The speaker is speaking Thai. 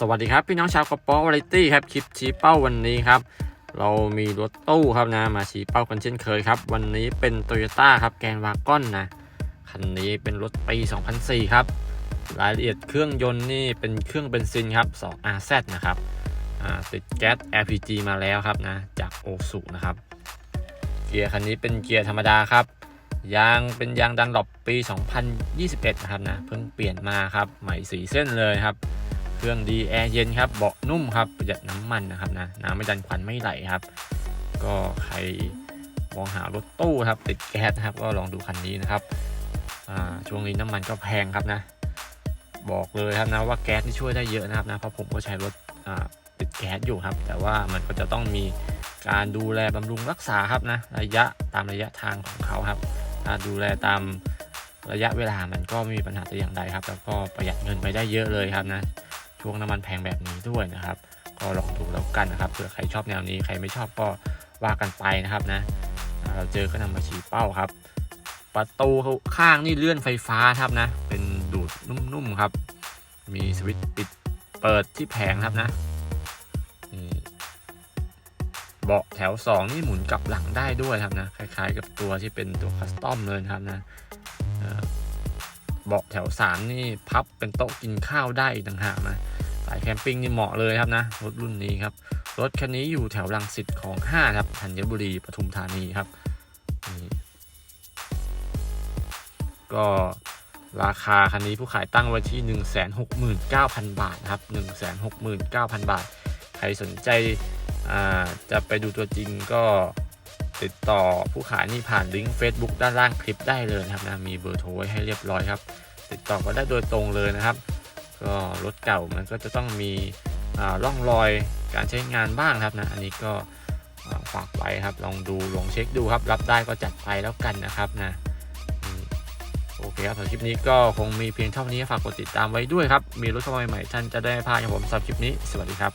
สวัสดีครับพี่น้องชาวกระป๋อวาไรตี้ครับคลิปชี้เป้าวันนี้ครับ เรามีรถตู้ครับนะมาชี้เป้ากันเช่นเคยครับ วันนี้เป็น t o y ยต้ครับแกนวากอนนะคันนี้เป็นรถปี 2004 ครับ รายละเอียดเครื่องยนต์นี่เป็นเครื่องเบนซินครับ 2RZ นะครับติดแก๊ส LPG มาแล้วครับนะจากโอสุนะครับ เกียร์คันนี้เป็นเกียร์ธรรมดาครับยางเป็นยางดันหลบปี 2021 นะครับนะเพิ่งเปลี่ยนมาครับใหม่สีเส้นเลยครับ เครื่องดีแอร์เย็นครับ เบาะนุ่มครับประหยัดน้ำมันนะครับนะน้ำไม่ดันควันไม่ไหลครับ ก็ใครมองหารถตู้ครับ ติดแก๊สนะครับ ก็ลองดูคันนี้นะครับช่วงนี้น้ำมันก็แพงครับนะ บอกเลยครับนะว่าแก๊สที่ช่วยได้เยอะนะครับนะเพราะผมก็ใช้รถติดแก๊สอยู่ครับ แต่ว่ามันก็จะต้องมีการดูแลบำรุงรักษาครับนะระยะตามระยะทางของเขาครับถ้าดูแลตามระยะเวลามันก็ไม่มีปัญหาแต่อย่างใดครับ แล้วก็ประหยัดเงินไปได้เยอะเลยครับนะ ช่วงน้ำมันแพงแบบนี้ด้วยนะครับ ก็ลองดูแล้วกันนะครับเผื่อใครชอบแนวนี้ใครไม่ชอบก็ว่ากันไปนะครับนะเราเจอก็นำมาชี้เป้าครับ ประตูข้างนี่เลื่อนไฟฟ้าครับนะ เป็นดูดนุ่มๆครับ มีสวิตช์ปิดเปิดที่แผงครับนะนี่เบาะแถว 2 นี่หมุนกลับหลังได้ด้วยครับนะ คล้ายๆกับตัวที่เป็นตัวคัสตอมเลยครับนะ เบาะแถว3นี่พับเป็นโต๊ะกินข้าวได้ต่างหากนะสายแคมปิ้งนี่เหมาะเลยครับนะรถรุ่นนี้ครับ รถคันนี้อยู่แถวรังสิตของ5ครับธัญบุรีปทุมธานีครับนี่ก็ราคาคันนี้ผู้ขายตั้งไว้ที่ 169,000 บาทนะครับ 169,000 บาท ใครสนใจอ่าจะไปดูตัวจริงก็ ติดต่อผู้ขายนี่ผ่านลิงก์ Facebook ด้านล่างคลิปได้เลยนะครับนะมีเบอร์โทรไว้ให้เรียบร้อยครับ ติดต่อก็ได้โดยตรงเลยนะครับ ก็รถเก่ามันก็จะต้องมีอ่าร่องรอยการใช้งานบ้างครับนะอันนี้ก็ฝากไว้ครับลองดูลองเช็คดูครับ รับได้ก็จัดไปแล้วกันนะครับนะโอเคครับสำหรับคลิปนี้ก็คงมีเพียงเท่านี้ฝากกดติดตามไว้ด้วยครับ มีรถเข้ามาใหม่ท่านจะได้พาดครับผมสำหรับคลิปนี้ สวัสดีครับ